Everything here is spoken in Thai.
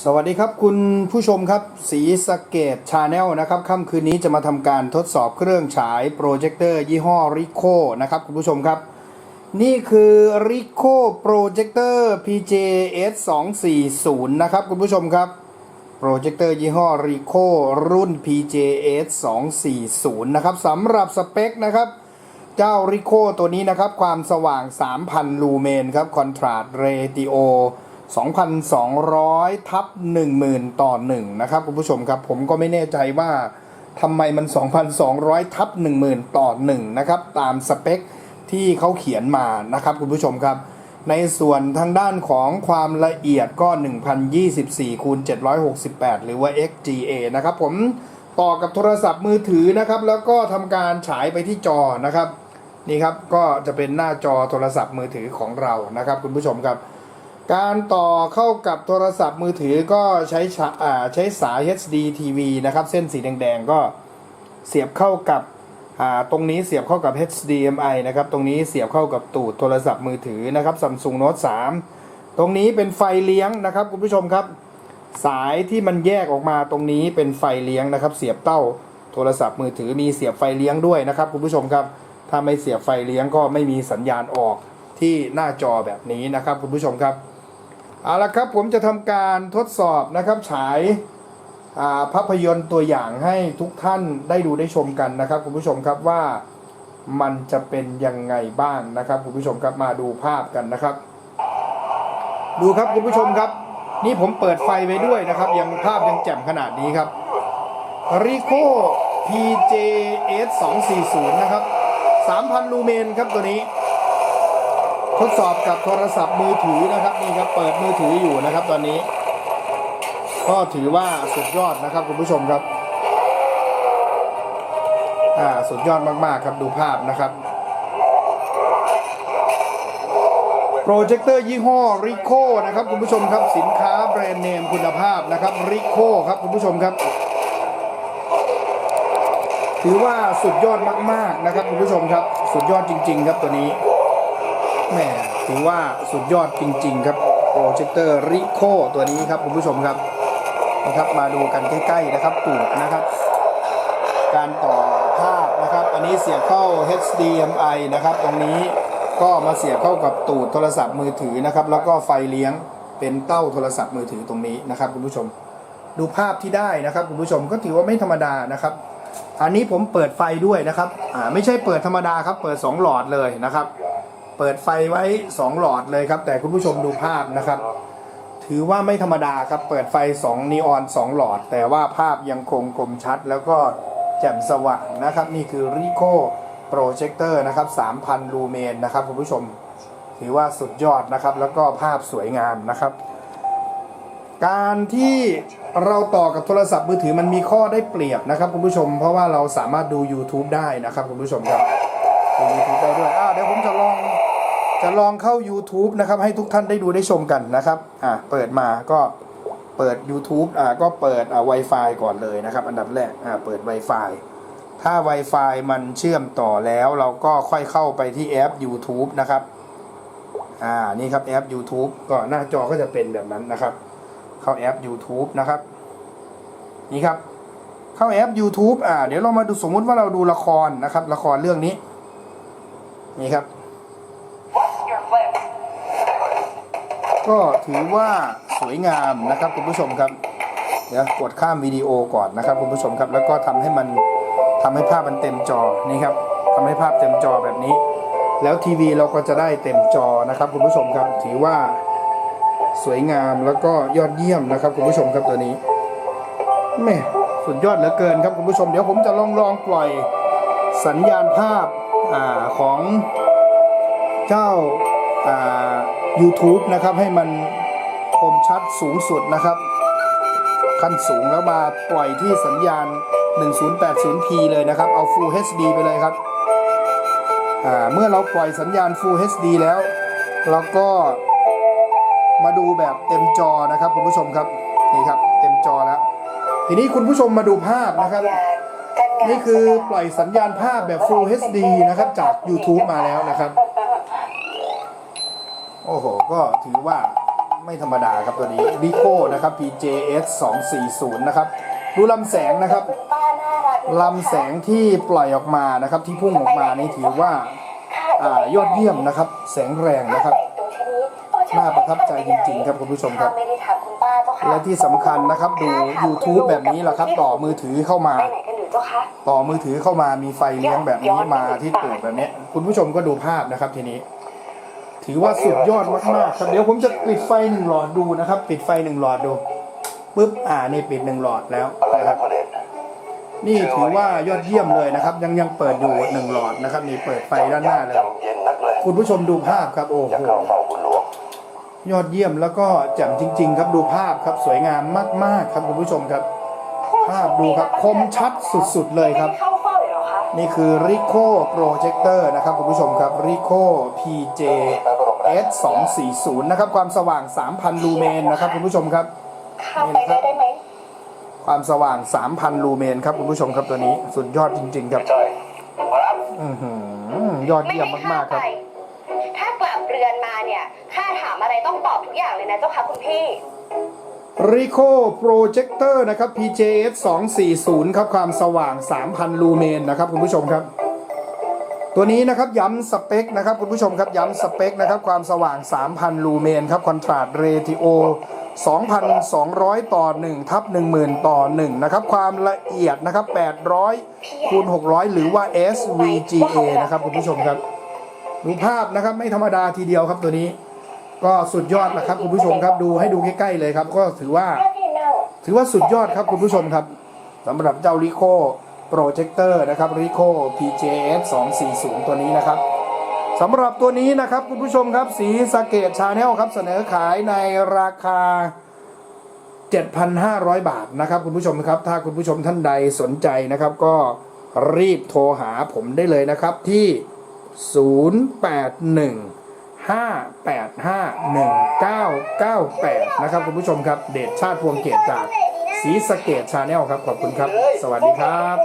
สวัสดีครับคุณผู้ชมครับสีสเกตชาแนลนะครับค่ำคืนนี้จะมาทำการทดสอบเครื่องฉายโปรเจคเตอร์ยี่ห้อ Ricoh นะครับคุณผู้ชมครับ นี่คือ Ricoh Projector PJS 240นะครับคุณผู้ชมครับโปรเจคเตอร์ยี่ห้อ Ricoh รุ่น PJS 240นะครับสำหรับสเปคนะครับเจ้า Ricoh ตัวนี้นะครับความสว่าง 3,000 ลูเมนครับคอนทราสต์เรติโอ 2,200 ทับ 10,000 ต่อ 1 นะครับคุณผู้ชมครับ ผมก็ไม่แน่ใจว่าทำไมมัน 2,200 ทับ 10,000 ต่อ 1 นะครับ ตามสเปคที่เขาเขียนมานะครับคุณผู้ชมครับ ในส่วนทางด้านของความละเอียดก็ 1024คูณ768 หรือว่า XGA นะครับผมต่อกับโทรศัพท์มือถือนะครับ แล้วก็ทำการฉายไปที่จอนะครับ นี่ครับก็จะเป็นหน้าจอโทรศัพท์มือถือของเรานะครับ คุณผู้ชมครับ การต่อเข้ากับโทรศัพท์มือถือก็ใช้ใช้สาย HD TV นะครับ เส้นสีแดงๆก็เสียบเข้ากับตรงนี้เสียบเข้ากับ HDMI นะครับ ตรงนี้เสียบเข้ากับตูดโทรศัพท์มือถือนะครับ Samsung Note 3 ตรงนี้เป็นไฟเลี้ยงนะครับคุณผู้ชมครับ สายที่มันแยกออกมาตรงนี้เป็นไฟเลี้ยงนะครับ เสียบเต้าโทรศัพท์มือถือมีเสียบไฟเลี้ยงด้วยนะครับคุณผู้ชมครับ ถ้าไม่เสียบไฟเลี้ยงก็ไม่มีสัญญาณออกที่หน้าจอแบบนี้นะครับคุณผู้ชมครับ เอาละครับผมจะทำการทดสอบนะครับฉายาภาพยนตร์ตัวอย่างให้ทุกท่านได้ดูได้ชมกันนะครับคุณผู้ชมครับว่ามันจะเป็นยังไงบ้างนะครับคุณผู้ชมครับมาดูภาพกันนะครับ ดูครับคุณผู้ชมครับ นี่ผมเปิดไฟไว้ด้วยนะครับ ยังภาพยังแจ่มขนาดนี้ครับ Ricoh PJS 240 นะครับ 3,000 ลูเมนครับตัวนี้ ทดสอบกับโทรศัพท์มือถือนะครับนี่ครับเปิดมือถืออยู่นะครับตอนนี้ ก็ถือว่าสุดยอดนะครับคุณผู้ชมครับอ่าสุดยอดมากๆครับดูภาพนะครับโปรเจคเตอร์ยี่ห้อ Ricoh นะครับคุณผู้ชมครับสินค้าแบรนด์เนมคุณภาพนะครับ Ricoh ครับคุณผู้ชมครับ ถือว่าสุดยอดมากๆนะครับคุณผู้ชมครับ สุดยอดจริง ๆ ครับตัวนี้ แหมถือว่าสุดยอดจริง ๆ ครับโปรเจคเตอร์ริโคตัวนี้ครับคุณผู้ชมครับนะครับมาดูกันใกล้ๆนะครับตูดนะครับ การต่อภาพนะครับ อันนี้เสียบเข้า HDMI นะครับ ตรงนี้ก็มาเสียบเข้ากับตูดโทรศัพท์มือถือนะครับ แล้วก็ไฟเลี้ยงเป็นเต้าโทรศัพท์มือถือตรงนี้นะครับคุณผู้ชม ดูภาพที่ได้นะครับคุณผู้ชมก็ถือว่าไม่ธรรมดานะครับ อันนี้ผมเปิดไฟด้วยนะครับอ่าไม่ใช่เปิดธรรมดาครับ เปิด 2 หลอดเลยนะครับ เปิดไฟไว้ 2 หลอดเลยครับ แต่คุณผู้ชมดูภาพนะครับ ถือว่าไม่ธรรมดาครับ เปิดไฟ 2 นีออน 2 หลอด แต่ว่าภาพยังคงคมชัด แล้วก็แจ่มสว่างนะครับ นี่คือ Ricoh Projector นะครับ 3,000 ลูเมนนะครับคุณผู้ชม ถือว่าสุดยอดนะครับ แล้วก็ภาพสวยงามนะครับการที่เราต่อกับโทรศัพท์มือถือมันมีข้อได้เปรียบนะครับคุณผู้ชม เพราะว่าเราสามารถดู YouTube ได้นะครับคุณผู้ชมครับดู YouTube ได้ด้วยอ่าเดี๋ยวผมจะลอง จะลองเข้า YouTube นะครับ ให้ทุกท่านได้ดูได้ชมกันนะครับ อ่าเปิดมาก็เปิด YouTube อ่าก็เปิดอ่า Wi-Fi ก่อนเลยนะครับ อันดับแรกอ่าเปิด Wi-Fi ถ้า Wi-Fi มันเชื่อมต่อแล้วเราก็ค่อยเข้าไปที่แอป YouTube นะครับ อ่านี่ครับแอป YouTube ก็หน้าจอก็จะเป็นแบบนั้นนะครับ เข้าแอป YouTube นะครับ นี่ครับ เข้าแอป YouTube อ่าเดี๋ยวเรามาดูสมมุติว่าเราดูละครนะครับ ละครเรื่องนี้ นี่ครับ ก็ถือว่าสวยงามนะครับคุณผู้ชมครับเดี๋ยวกดข้ามวิดีโอก่อนนะครับคุณผู้ชมครับ แล้วก็ทำให้มันทำให้ภาพมันเต็มจอนี่ครับทำให้ภาพเต็มจอแบบนี้ แล้วทีวีเราก็จะได้เต็มจอนะครับคุณผู้ชมครับถือว่าสวยงามแล้วก็ยอดเยี่ยมนะครับคุณผู้ชมครับตัวนี้แม่สุดยอดเหลือเกินครับคุณผู้ชมเดี๋ยวผมจะลองลองปล่อยสัญญาณภาพอาของเจ้าอ่า YouTube นะครับให้มันคมชัดสูงสุดนะครับ ขั้นสูงแล้วมาปล่อยที่สัญญาณ 1080p เลยนะครับ เอา Full HD ไปเลยครับ เมื่อเราปล่อยสัญญาณ Full HD แล้ว เราก็มาดูแบบเต็มจอนะครับคุณผู้ชมครับนี่ครับเต็มจอแล้ว ทีนี้คุณผู้ชมมาดูภาพนะครับนี่คือปล่อยสัญญาณภาพแบบ Full HD นะครับจาก YouTube มาแล้วนะครับ โอ้โห ก็ถือว่าไม่ธรรมดาครับตัวนี้ริโก้นะครับ PJS 240 นะครับ ดูลำแสงนะครับคุณป้าน่ารักนะคะลำแสงที่ปล่อยออกมานะครับ ที่พุ่งออกมานี่ถือว่าอายอดเยี่ยมนะครับ แสงแรงนะครับน่าประทับใจจริงๆครับคุณผู้ชมครับไม่ได้ถามคุณป้าเจ้าค่ะและที่สำคัญนะครับดู YouTube แบบนี้แหละครับ ต่อมือถือเข้ามาไปไหนกันอยู่เจ้าคะต่อมือถือเข้ามามีไฟเลี้ยงแบบนี้มาที่ตูดแบบนี้ คุณผู้ชมก็ดูภาพนะครับทีนี้ ถือว่าสุดยอดมากๆครับเดี๋ยวผมจะปิดไฟหนึ่งหลอดดูนะครับ ปิดไฟหนึ่งหลอดดูปุ๊บอ่านี่ปิดหนึ่งหลอดแล้วนะครับนี่ถือว่ายอดเยี่ยมเลยนะครับ ยังยังเปิดอยู่หนึ่งหลอดนะครับนี่เปิดไฟด้านหน้าเลย คุณผู้ชมดูภาพครับโอ้โหยอดเยี่ยมแล้วก็แจ่มจริง ๆ ครับดูภาพครับสวยงามมากๆครับคุณผู้ชมครับ ภาพดูครับคมชัดสุดๆเลยครับ นี่คือ Ricoh Projector นะครับคุณผู้ชมครับ Ricoh PJ S 2 4 0นะครับ ความสว่าง 3,000 ลูเมนนะครับคุณผู้ชมครับเข้าไปได้ได้ไหมความสว่าง 3,000 ลูเมนครับคุณผู้ชมครับตัวนี้สุดยอดจริงๆครับใช่ครับอื้อหือยอดเยี่ยมมากๆครับ ถ้ากลับเรือนมาเนี่ย ข้าถามอะไรต้องตอบทุกอย่างเลยนะเจ้าค่ะคุณพี่ Rico Projector นะครับ PJS 240 ครับ ความสว่าง 3,000 ลูเมนนะครับ คุณผู้ชมครับ ตัวนี้นะครับย้ำสเปคนะครับ คุณผู้ชมครับ ย้ำสเปคนะครับ ความสว่าง 3,000 ลูเมนครับ คอนทราสต์เรติโอ 2,200 ต่อ 1 ทับ 10,000 ต่อ 1 นะครับ ความละเอียดนะครับ 800 คูณ 600 หรือว่า SVGA นะครับ คุณผู้ชมครับดูภาพนะครับ ไม่ธรรมดาทีเดียวครับตัวนี้ ก็สุดยอดนะครับคุณผู้ชมครับดูให้ดูใกล้ๆเลยครับ ก็ถือว่า ถือว่าสุดยอดครับคุณผู้ชมครับสำหรับเจ้า Ricoh Projector นะครับ Ricoh PJS 240 ตัวนี้นะครับสำหรับตัวนี้นะครับคุณผู้ชมครับสีสะเกตชาแนลครับเสนอขายในราคา 7,500 บาทนะครับคุณผู้ชมครับ ถ้าคุณผู้ชมท่านใดสนใจนะครับก็รีบโทรหาผมได้เลยนะครับที่ 081 5851998 นะครับคุณผู้ชมครับ เดชชาติพวงเกตจากสีสเกตชาแนลครับ ขอบคุณครับ สวัสดีครับ